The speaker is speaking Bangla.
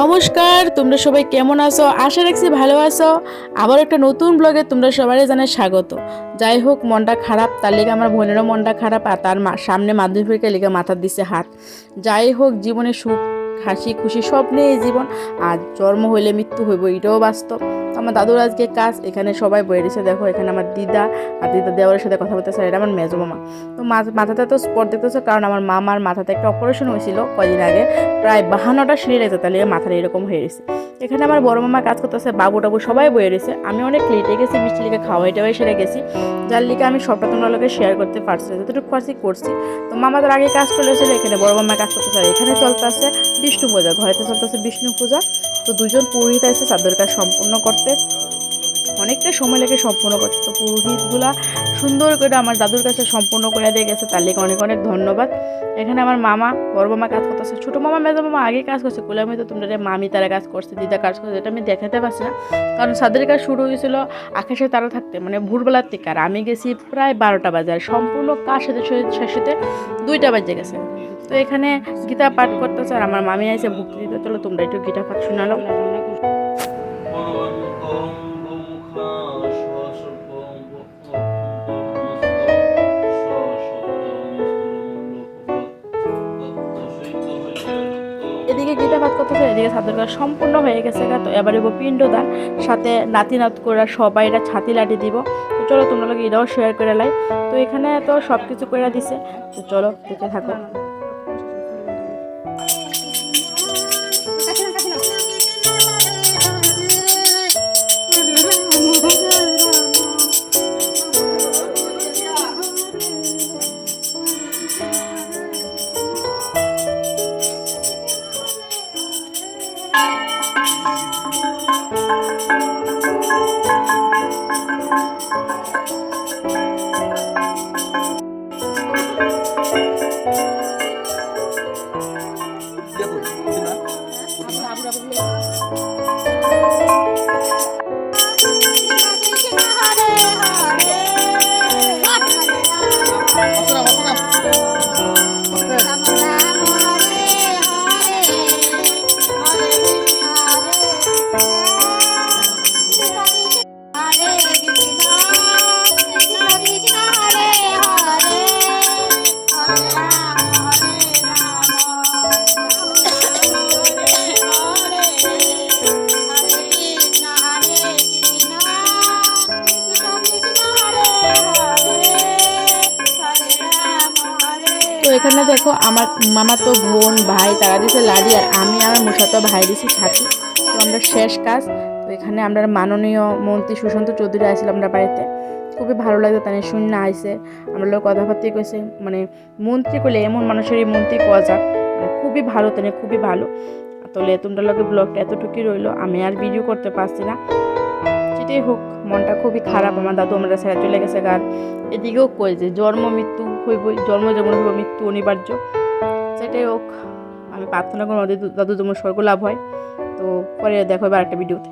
নমস্কার, তোমরা সবাই কেমন আছো? আশা রাখছি ভালো আছো। আবার একটা নতুন ব্লগে তোমরা সবাই জানাই স্বাগত। যাই হোক, মনটা খারাপ, তার লেগে আমার বোনেরও মনটা খারাপ, আর তার সামনে মাধ্যমিক পরীক্ষা লেগে মাথার দিচ্ছে হাত। যাই হোক, জীবনে সুখ, হাসি, খুশি সব নিয়ে জীবন, আর জন্ম হইলে মৃত্যু হইব, এটাও বাস্তব। আমার দাদুর আজকে কাজ, এখানে সবাই বয়ে রয়েছে। দেখো, এখানে আমার দিদা আর দিদা দেওয়ারের সাথে কথা বলতে এটা আমার মেজো মামা। তো মাথাতে তো স্পট দেখতেছে, কারণ আমার মামার মাথাতে একটা অপারেশন হয়েছিল কদিন আগে। প্রায় বাহান্নটা সিঁড়ি রেখেছে তাহলে মাথার এরকম হয়ে গেছে এখানে আমার বড় মামা কাজ করতেছে, বাবু টাবু সবাই বয়ে রয়েছে। আমি অনেক লেটে গেছি, মিষ্টি লিখে খাওয়াই টাওয়াই সেরে গেছি। যার লিখে আমি সবটা তোমরা লোকে শেয়ার করতে পারছি যতটুকু পারছি করছি। তো মামা তার আগে কাজ করেছিল এখানে বড় মামা কাজ করতেছে, আর এখানে চলতে আছে বিষ্ণু পূজা, ঘরেতে চলতে চলতেছে বিষ্ণু পূজা। তো দুজন পুরোহিত আছে চাঁদের কাজ সম্পূর্ণ করতে। অনেকটা সময় লাগে সম্পূর্ণ করতে। তো পুরোহিতগুলা সুন্দর করে আমার দাদুর কাছে সম্পূর্ণ করে দিয়ে গেছে, তার অনেক অনেক ধন্যবাদ। এখানে আমার মামা, বড় মামা কাজ করতেছে, ছোটো মামা, মেজো মামা আগে কাজ করছে কোলামি তো তোমরা মামি তারা কাজ করছে, দিদা কাজ করছে, এটা আমি দেখাতে পারছি না। কারণ সাদের কাজ শুরু হয়েছিল আকাশে তারা থাকতে মানে ভোরবেলার থেকে আর আমি গেছি প্রায় বারোটা বাজে, আর সম্পূর্ণ কাজ সাথে শেষেতে দুইটা বাজে গেছে। তো এখানে গীতা পাঠ করতেছে, আর আমার মামি আছে ভক্তি দিতে, চলো তোমরা একটু গীতা পাঠ শোনালো করতেছে এদিকে ছাদের সম্পূর্ণ হয়ে গেছে তো এবার এবার পিণ্ডদান, সাথে নাতি নাত করে সবাইরা ছাতি লাটি দিব। তো চলো তোমরা এটাও শেয়ার করে লাই। তো এখানে তো সব কিছু করে দিছে। তো চলো দেখে থাকো। তো এখানে দেখো আমার মামা তো বোন, ভাই, তারা দিছে লাড়ি আর আমি আমার মুসাতো ভাই দিছি ছাতি। তো আমরা শেষ কাজ। তো এখানে আমরা মাননীয় মন্ত্রী সুশান্ত চৌধুরী আসছিলাম আমরা বাড়িতে। খুবই ভালো লাগতো তাই শূন্য আইসে আমরা লোক কথাবার্তা কইছে মানে মন্ত্রী করলে এমন মানুষেরই মন্ত্রী কোয়া যাক মানে খুবই ভালো তাই খুবই ভালো। তাহলে তোমরা লোকের ব্লগটা এতটুকুই রইল। আমি আর ভিডিও করতে পারছি না। যেটাই হোক, মনটা খুবই খারাপ। আমার দাদু আমরা ছেড়ে চলে গেছে গান এদিকেও কই যে জন্ম, মৃত্যু হইবই, জন্ম যেমন হইব, মৃত্যু অনিবার্য। সেটাই হোক, আমি প্রার্থনা করব আমাদের দাদু যেমন স্বর্গ লাভ হয়। তো পরে দেখো এবার একটা ভিডিওতে